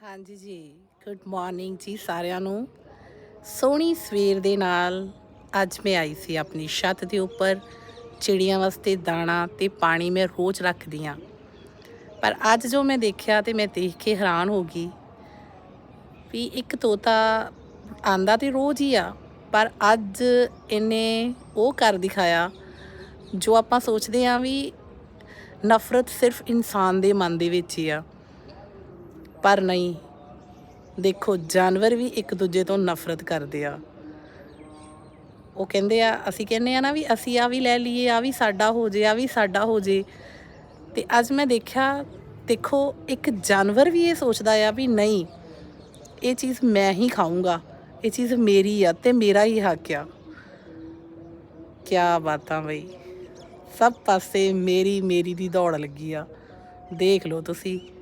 ਹਾਂਜੀ ਜੀ good morning ਜੀ ਸਾਰਿਆਂ ਨੂੰ। ਸੋਹਣੀ ਸਵੇਰ ਦੇ ਨਾਲ ਅੱਜ ਮੈਂ ਆਈ ਸੀ ਆਪਣੀ ਛੱਤ ਦੇ ਉੱਪਰ, ਚਿੜੀਆਂ ਵਾਸਤੇ ਦਾਣਾ ਤੇ ਪਾਣੀ ਮੈਂ ਰੋਜ਼ ਰੱਖਦੀ ਹਾਂ। ਪਰ ਅੱਜ ਜੋ ਮੈਂ ਦੇਖਿਆ ਤੇ ਮੈਂ ਦੇਖ ਕੇ ਹੈਰਾਨ ਹੋ ਗਈ ਵੀ ਇੱਕ ਤੋਤਾ ਆਂਦਾ ਤੇ ਰੋਜ਼ ਹੀ ਆ, ਪਰ ਅੱਜ ਇਹਨੇ ਉਹ ਕਰ ਦਿਖਾਇਆ ਜੋ ਆਪਾਂ ਸੋਚਦੇ ਆ ਵੀ ਨਫ਼ਰਤ ਸਿਰਫ ਇਨਸਾਨ ਦੇ ਮਨ ਦੇ ਵਿੱਚ ਹੀ ਆ। ਪਰ ਨਹੀਂ। ਦੇਖੋ, ਜਾਨਵਰ ਵੀ ਇੱਕ ਦੂਜੇ ਤੋਂ ਨਫ਼ਰਤ ਕਰਦੇ ਆ। ਉਹ ਕਹਿੰਦੇ ਆ, ਅਸੀਂ ਕਹਿੰਦੇ ਆ ਨਾ ਵੀ ਅਸੀਂ ਆ ਵੀ ਲੈ ਲਈਏ, ਆ ਵੀ ਸਾਡਾ ਹੋ ਜੇ, ਆ ਵੀ ਸਾਡਾ ਹੋ ਜੇ। ਤੇ ਅੱਜ ਮੈਂ ਦੇਖਿਆ, ਦੇਖੋ, ਇੱਕ ਜਾਨਵਰ ਵੀ ਇਹ ਸੋਚਦਾ ਆ ਵੀ ਨਹੀਂ, ਇਹ ਚੀਜ਼ ਮੈਂ ਹੀ ਖਾਊਂਗਾ, ਇਹ ਚੀਜ਼ ਮੇਰੀ ਆ ਤੇ ਮੇਰਾ ਹੀ ਹੱਕ ਆ। ਕਿਆ ਬਾਤਾਂ ਬਈ। ਸਭ ਪਾਸੇ ਮੇਰੀ ਮੇਰੀ ਦੀ ਦੌੜ ਲੱਗੀ ਆ। ਦੇਖ ਲਓ ਤੁਸੀਂ।